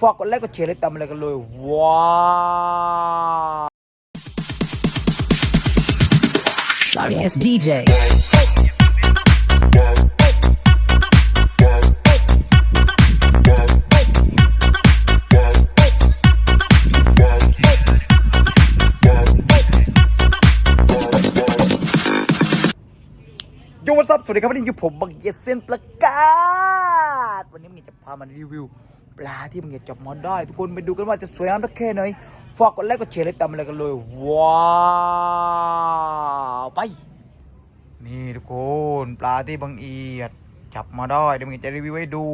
ฝากกดไลค์กดแชร์และตามอะไรกันเลย ว้าว Sorry ass DJ. โยวัสับสวัสดีครับ วันนี้อยู่ผมบังเยยเซนประกาศ วันนี้มึงจะพามารีวิว ปลาที่มึงจะจับมาได้ ทุกคนไปดูกันว่าจะสวยงามสักแค่ไหนฝากกดไลค์กดแชร์และตามอะไรกันเลยว้าวไป นี่ทุกคนปลาที่บังเอียดจับมาได้เดี๋ยวมึงจะรีวิวให้ดู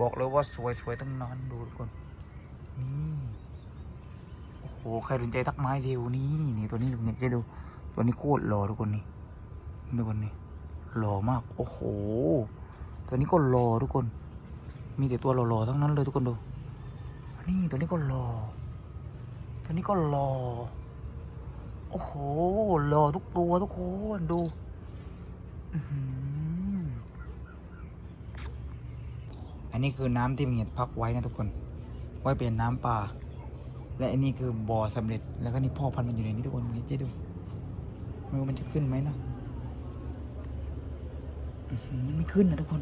บอกเลยว่าสวยสวยๆทั้งนั้นดูทุกคนนี่โอ้โหใครสนใจทักไม้เร็วนี่นี่ตัวนี้มึงจะดู ตัวนี้โคตรหล่อทุกคนนี่ดูคนนี้หล่อมาก โอ้โห ตัวนี้ก็หล่อทุกคน มีแต่ตัวหล่อๆทั้งนั้นเลยทุกคนดู นี่ตัวนี้ก็หล่อ ตัวนี้ก็หล่อ โอ้โห หล่อทุกตัวทุกคนดูอือหืออันนี้คือน้ำที่มันพักไว้นะทุกคน ไว้เป็นน้ำป่าและอันนี้คือบ่อสำเร็จ แล้วก็นี่พ่อพันธุ์มันอยู่ในนี้ทุกคนนี่เจ๊ดูไม่รู้มันจะขึ้นไหมนะอือหือมันไม่ขึ้นนะทุกคน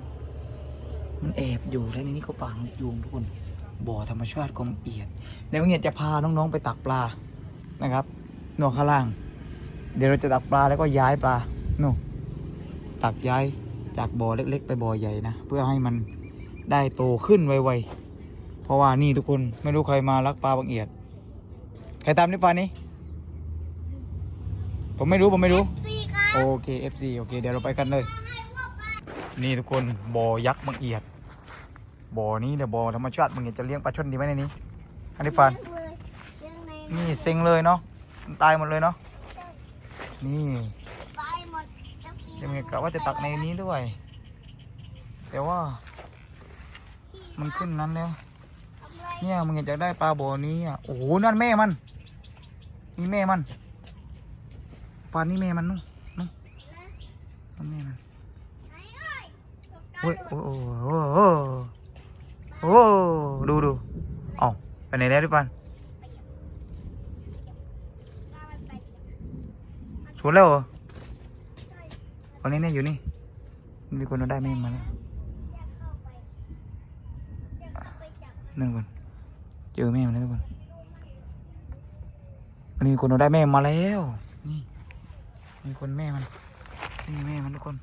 มันแอบอยู่แล้วในนี้ก็ปางยุงทุกคนบ่อธรรมชาติกองเอียดแล้วเงียจะพาน้องๆไปตักปลานะครับหนวข้างล่าง เดี๋ยวเราจะตักปลาแล้วก็ย้ายปลาโน่นตักย้ายจากบ่อเล็ก ๆ ไปบ่อใหญ่นะเพื่อให้มันได้โตขึ้นไวๆเพราะว่านี่ทุกคนไม่รู้ใครมาลักปลาบางเอียดใครตามนี่ปลานี้ ผมไม่รู้ผมไม่รู้โอเค FC โอเค เดี๋ยวเราไปกันเลย นี่ทุกคนบ่อยักษ์บางเอียด บ่อนี้เนี่ยบ่อธรรมชาติบางเอียดจะเลี้ยงปลาช่อนดีไหมในนี้อันนี้ฟันนี่เซ็งเลยเนาะมันตายหมดเลยเนาะนี่ไปหมดเดี๋ยวมึงกะว่าจะตักในนี้ด้วย แต่ว่า มันขึ้นนั้นแล้วเนี่ยมึงอยากได้ปลาบ่อนี้อะโอ้โหนั่นแม่มันนี่แม่มันปลานี่แม่มันนู่นนู่นนั่นแม่มันโอ้ยโอ้โหโอ้โห โอ้โหดูดูเอ้าไปไหนแล้วดิปันชวนแล้วเหรอวันนี้เนี่ยอยู่นี่ มีคนเอาได้แม่มาแล้วนั่นคนเจอแม่มาแล้วทุกคนวันนี้มีคนเอาได้แม่มาแล้ว นี่ มีคนแม่มัน นี่แม่มันทุกคน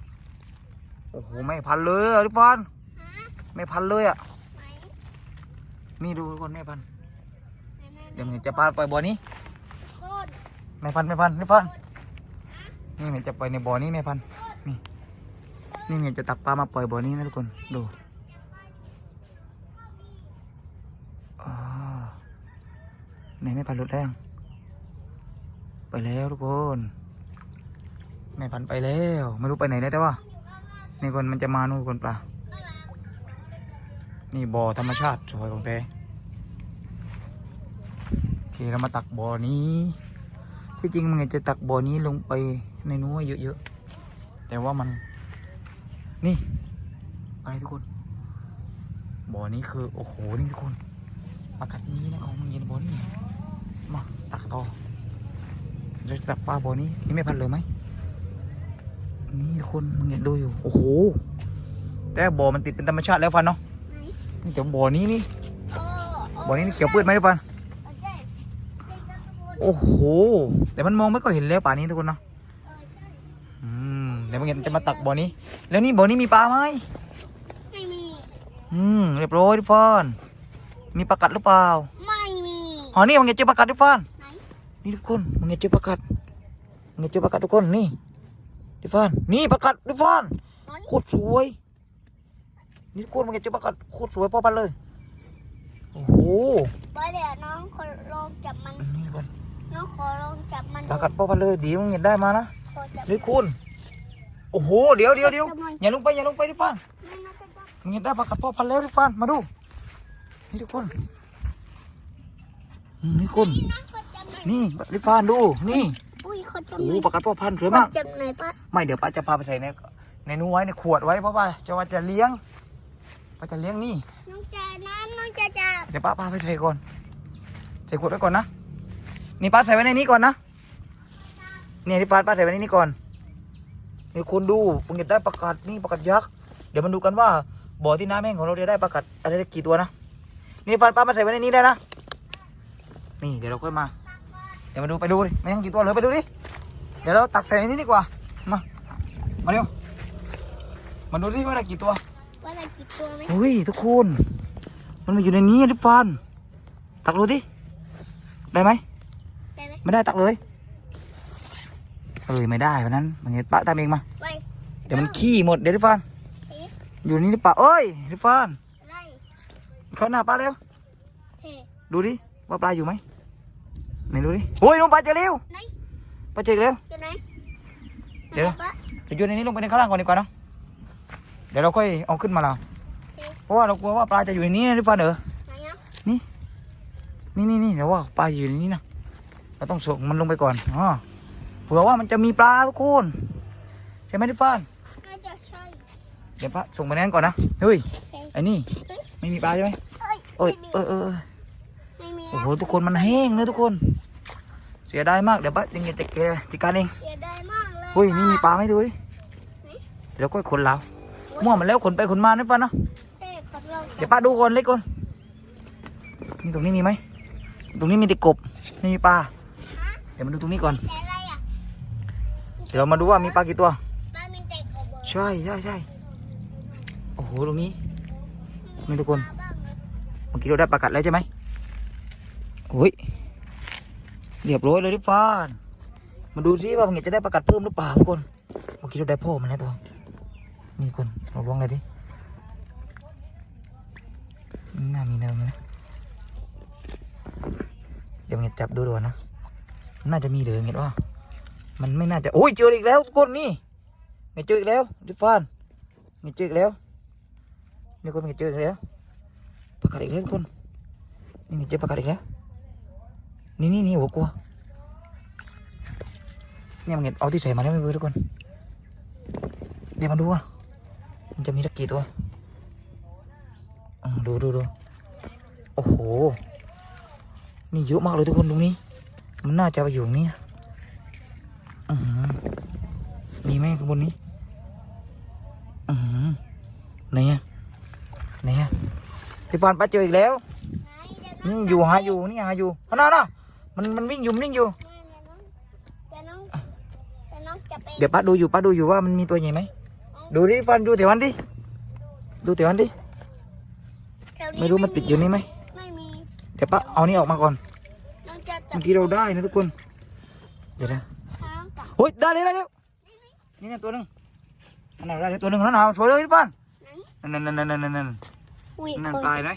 โอ้โหแม่พันธุ์เลยอะทุกคนแม่พันธุ์เลยอะ นี่ดูทุกคนแม่พันธุ์เดี๋ยวมันจะพาไปบ่อนี้แม่พันธุ์แม่พันธุ์แม่พันธุ์นี่มันจะไปในบ่อนี้แม่พันธุ์นี่ นี่มันจะตักปลามาปล่อยบ่อนี้นะทุกคน ดูอ่าไหนแม่พันธุ์หลุดแรงไปแล้วทุกคนแม่พันธุ์ไปแล้ว ไม่รู้ไปไหนแล้วแต่ว่านี่คนมันจะมานู่นคนปลา นี่บ่อธรรมชาติสวยของแท้โอเคเรามาตักบ่อนี้ ที่จริงมันจะตักบ่อนี้ลงไปในนู้นเยอะๆ แต่ว่ามัน นี่ อะไรทุกคน บ่อนี้คือ โอ้โห นี่ทุกคนปลากัดมีนะของมึงเย็นบ่อนี้ มาตักต่อเราจะตักปลาบ่อนี้ นี่ไม่พันเลยไหม นี่ทุกคนมึงเห็นดูอยู่ โอ้โห แต่บ่อมันติดเป็นธรรมชาติแล้วฟันเนาะ นี่แต่บ่อนี้นี่บ่อนี้นี่เขียวปืดไหมทุกฟันโอ้โห แต่มันมองไม่ก็เห็นแล้วป่านนี้ทุกคนเนาะอืมเดี๋ยวมึงจะมาตักบ่อนี้ แล้วนี่บ่อนี้มีปลาไหมไม่มี อืมเรียบร้อยทุกฟันมีปลากัดหรือเปล่า ไม่มีอ๋อนี่มึงจะเจอปลากัดทุกฟันไหนนี่ทุกคนมึงจะเจอปลากัดมึงจะเจอปลากัดทุกคนนี่ดิฟานนี่ปลากัดดิฟานโคตรสวย นี่โคตรมันจะเจอปลากัดโคตรสวยพ่อปันเลย โอ้โหไปเดี๋ยวน้องขอลองจับมัน นี่ก่อนน้องขอลองจับมันปลากัดพ่อปันเลยเดี๋ยวมึงเห็นได้มานะ ขอจับนี่คุณโอ้โห เดี๋ยวเดี๋ยวเดี๋ยวอย่าลงไปอย่าลงไปดิฟานไม่น่าจะจับมึงเห็นได้ปลากัดพ่อพันแล้วดิฟานมาดู นี่ทุกคนอืมนี่คุณน้องขอจับหน่อยนี่ดิฟานดู นี่อุ้ยขอจับโอ้หโหน่อยปลากัดพ่อพันสวยขอมากจับหน่อยป้าไม่เดี๋ยวป้าจะพาไปใส่ในในนู้นไว้ในขวดไว้เพราะว่าจะว่าจะเลี้ยง ป้าจะเลี้ยงนี่ น้องจะน้ำน้องจะจับเดี๋ยวป้าป้าไปใส่ก่อน ใส่ขวดไว้ก่อนนะ นี่ป้าใส่ไว้ในนี้ก่อนนะ เนี่ยที่ป้าป้าใส่ไว้ในนี้ก่อน นี่คุณดูผมอยากได้ประกาศนี่ประกาศยักษ์ เดี๋ยวมาดูกันว่าบ่อที่น้ำแห้งของเราจะได้ประกาศอะไรได้กี่ตัวนะ นี่ป้าป้ามาใส่ไว้ในนี้ได้นะ นี่เดี๋ยวเราค่อยมา เดี๋ยวมาดูไปดูดิไม่ยังกี่ตัวเหลือไปดูดิ เดี๋ยวเราตักใส่ในนี้ดีกว่า มา มาเร็ว มาดูสิว่าได้กี่ตัว ว่าอะไรกี่ตัวไหมอุ้ยทุกคน มันมาอยู่ในนี้ทุกฟันตักดูดิได้ไหมได้ไหมไม่ได้ตักเลยเอ้ยไม่ได้วันนั้น มันเห็นปะตามเองมาไปเดี๋ยวมันขี้หมดเดี๋ยวทุกฟันเฮ้อยู่ในนี่หรือเปล่าเอ้ยทุกฟันไรเข้าหน้าปลาแล้วเฮ้ดูดิว่าปลาอยู่ไหมไหนดูดิโอ้ยลงปลาเจอเร็วไหนปลาเจออีกแล้วอยู่ไหนเดี๋ยวไหนปะเดี๋ยวโยนในนี้ลงไปในข้างล่างก่อนดีกว่าเนอะ เดี๋ยวเราค่อยเอาขึ้นมาเราเพราะว่าเรากลัวว่าปลาจะอยู่ในนี้นะทุกฟันเออไหนอะนี่นี่นี่เดี๋ยวว่าปลาอยู่ในนี้นะเราต้องส่งมันลงไปก่อนอ๋อเผื่อว่ามันจะมีปลาทุกคนใช่ไหมทุกฟานน่าจะใช่เดี๋ยวปะส่งไปนั้นก่อนนะเฮ้ยโอเคไอ้นี่ไม่มีปลาใช่ไหมเอ้ยโอ้ยไม่มีเออเออเออไม่มีโอ้โหทุกคนมันแห้งเลยทุกคน เสียดายมากเดี๋ยวปะยังไงจะแกจัดการเองเสียดายมากเลยเฮ้ยนี่มีปลาไหมดูดิเดี๋ยวก็ขนเรา มั่วมันแล้วขนไปขนมานะฟันเนาะใช่ของเราเดี๋ยวป้าดูก่อนเล็กก่อนนี่ตรงนี้มีไหมตรงนี้มีแต่กบไม่มีปลาเดี๋ยวมาดูตรงนี้ก่อน แต่อะไรอะเดี๋ยวมาดูว่ามีปลากี่ตัวปลาเป็นเด็กอบอใช่ใช่ใช่โอ้โหตรงนี้นี่ทุกคนปลาบ้างเลยเมื่อกี้เราได้ปลากัดแล้วใช่ไหมโอ้ยเรียบร้อยเลยที่ฟานมาดูซิว่ามันจะได้ปลากัดเพิ่มหรือเปล่าทุกคนเมื่อกี้เราได้พ่อมันแล้วตัว นี่คนเราลองเลยดิน่ามีเนิมนะ เดี๋ยวมันจะจับดูดูก่อนนะ น่าจะมีเหลือเงี้ยว่า มันไม่น่าจะ โอ้ยเจออีกแล้วทุกคนนี่ไงเจออีกแล้วที่ฟานไงเจออีกแล้วนี่คนไงเจออีกแล้วปากกัดอีกแล้วทุกคนนี่มีเจอปากกัดอีกแล้วนี่นี่นี่โอ้กลัวเนี่ยมันเห็นเอาที่ใส่มาแล้วไม่เบื่อทุกคน เดี๋ยวมาดูอะ มันจะมีสักกี่ตัวอืมดูดูดูโอ้โห นี่เยอะมากเลยทุกคนตรงนี้ มันน่าจะไปอยู่ตรงนี้นะอือหือมีไหมข้างบนนี้อือหือไหนอะไหนอะพี่ฟานป้าเจออีกแล้วไหนเดี๋ยวนี่อยู่หาอยู่นี่หาอยู่เอาหน้าหน้ามันมันวิ่งอยู่มันวิ่งอยู่เดี๋ยวน้องเดี๋ยวน้องจะไปเดี๋ยวป้าดูอยู่ป้าดูอยู่ว่ามันมีตัวใหญ่ไหม ดูดิฟันดูแต่วันดิ ดูแต่วันดิแถวไม่รู้มันติดอยู่นี่ไหมไม่มี เดี๋ยวป้าเอานี่ออกมาก่อนน้องจะจัเมื่บอกี้เราได้นะทุกคน เดี๋ยวนะน้องจับเฮ้ยได้เลยได้แล้วนี่เนี่ยตัวหนึงอันนั้นได้แล้วตัวหนึงแล้วนะสวยเลยพี่ฟันไหนนั่นนั่นนั่นนั่นนั่นอุ้ยนั่นคนตายไหม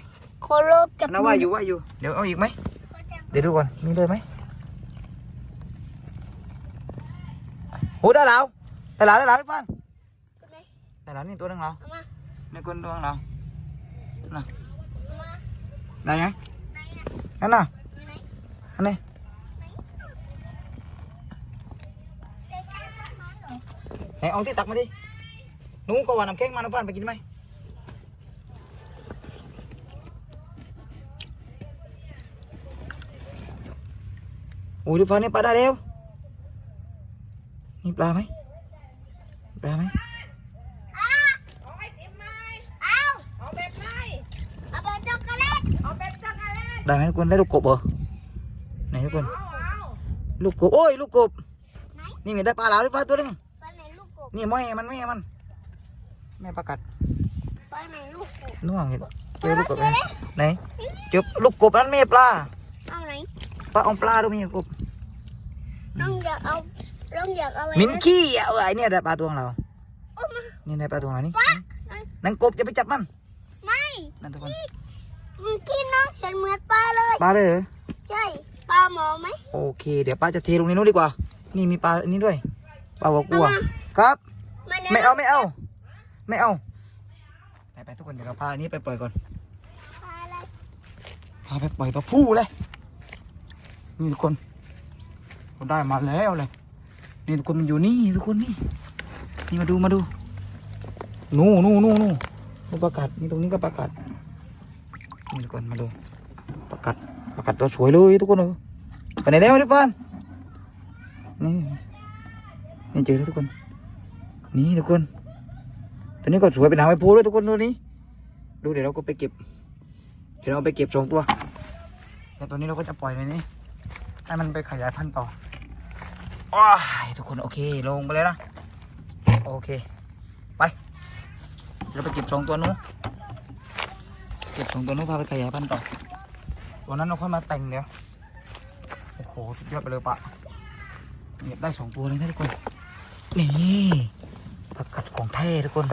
โคโลจับน่าว่าอยู่ว่าอยู่ เดี๋ยวเอาอีกไหม เดี๋ยวดูก่อน มีเลยไหมโอ้ได้แล้วได้แล้วได้แล้วพี่ฟัน ได้แล้วนี่ตัวหนึงแล้วเอามานี่คนดวงเราเอามาได้ยังไหนอะนั่นน่ะอยู่ไหนอันนี้ใกล้ๆบ้านน้องเหรอไหนเอาที่ตักมาดิหนูก็ว่าน้ำแข็งมาน้ำฟันไปกินไหมโอ้ยดูฟันนี่ปลาได้แล้วนี่ปลาไหมปลาไหม เอาเอาแบบไหนเอาแบบช็อกโกแลตเอาแบบช็อกโกแลต ได้ไหมทุกคนได้ลูกกบเหรอไหนทุกคน ลูกกบโอ้ยลูกกบไหนนี่มีได้ปลาหลาวด้วยฟ้าตัวหนึงปลาไหนลูกกบนี่แม่มันแม่มันแม่ปลากัดปลาไหนลูกกบนู่นเห็นเจอลูกกบไหมไหนเจอลูกกบนั้นแม่ปลาเอาไหนปลาเอาปลาด้วยมีกบน้องอยากเอาน้องอยากเอาไว้มินขี้อะเออไอเนี่ยได้ปลาตัวของเราโอ้มานี่ได้ปลาตัวของเรานี่ปลานั่นกบจะไปจับมันไม่นั่นทุกคน มึงกินน้องเห็นเหมือนปลาเลย ปลาเลยเหรอใช่ปลาหมอไหมโอเค เดี๋ยวป้าจะเทลงในนู้นดีกว่า นี่มีปลาอันนี้ด้วยปลาหัวกลัวเอามาครับมันไม่เอาไม่เอา ไม่เอาไปไปทุกคนเดี๋ยวเราพาอันนี้ไปปล่อยก่อน ปลาอะไรพาไปปล่อยตัวผู้เลย นี่ทุกคนเราได้มาแล้วเลย นี่ทุกคนมันอยู่นี่ทุกคนนี่ นี่มาดูมาดู นู่นู่นู่นู่นู่ประกาศนี่ตรงนี้ก็ประกาศนี่ ทุกคนมาดูกัดประกัดตัวสวยเลยทุกคนเออไปไหนแล้วดิฟันนี่นี่เจอแล้วทุกคน นี่ทุกคน ตัวนี้ก็สวยเป็นหางไม้พูด้วยทุกคนตัวนี้ ดูเดี๋ยวเราก็ไปเก็บ เดี๋ยวเราไปเก็บสองตัวแล้วตัวนี้เราก็จะปล่อยในนี้ให้มันไปขยายพันธุ์ต่อว้ายทุกคนโอเคลงไปเลยนะ โอเค ไป เราไปเก็บสองตัวนู้น เก็บสองตัวนู้นพาไปขยายพันธุ์ต่อตัวนั้นเราค่อยมาแต่งเดี๋ยวโอ้โหสุดยอดไปเลยปะเก็บได้สองตัวเลยนะทุกคน นี่ประกัดของแท้ทุกคน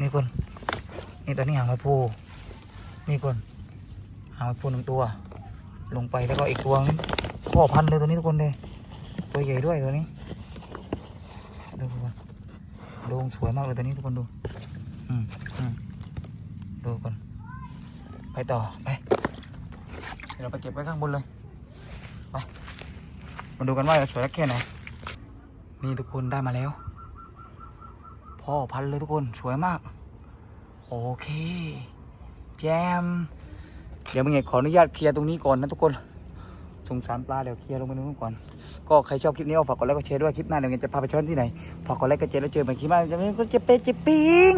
นี่คน นี่ตัวนี้หางม้พูนี่คนหางไม้พูหนึ่งตัว ลงไปแล้วก็อีกตัวนึงพ่อพันธุ์เลยตัวนี้ทุกคนเลย ตัวใหญ่ด้วยตัวนี้ดูทุกคนโดงสวยมากเลยตัวนี้ทุกคนดู อืมอืมดูก่อน ต่อ ไป เดี๋ยวเราไปเก็บไว้ข้างบนเลย ไป มาดูกันว่าจะสวยแค่ไหน นี่ทุกคนได้มาแล้ว พ่อพันเลยทุกคนสวยมาก โอเค แจม เดี๋ยวมึงเอกขออนุญาตเคลียร์ตรงนี้ก่อนนะทุกคน สงสารปลาเดี๋ยวเคลียร์ลงไปนู้นก่อน ก็ใครชอบคลิปนี้ก็ฝากกดไลค์กดแชร์ด้วยคลิปหน้าเดี๋ยวเงจะพาไปช้อนที่ไหน ฝากกดไลค์กดแชร์แล้วเจอกันคลิปหน้าจะมีคนเจ็บเปเจ็บปิง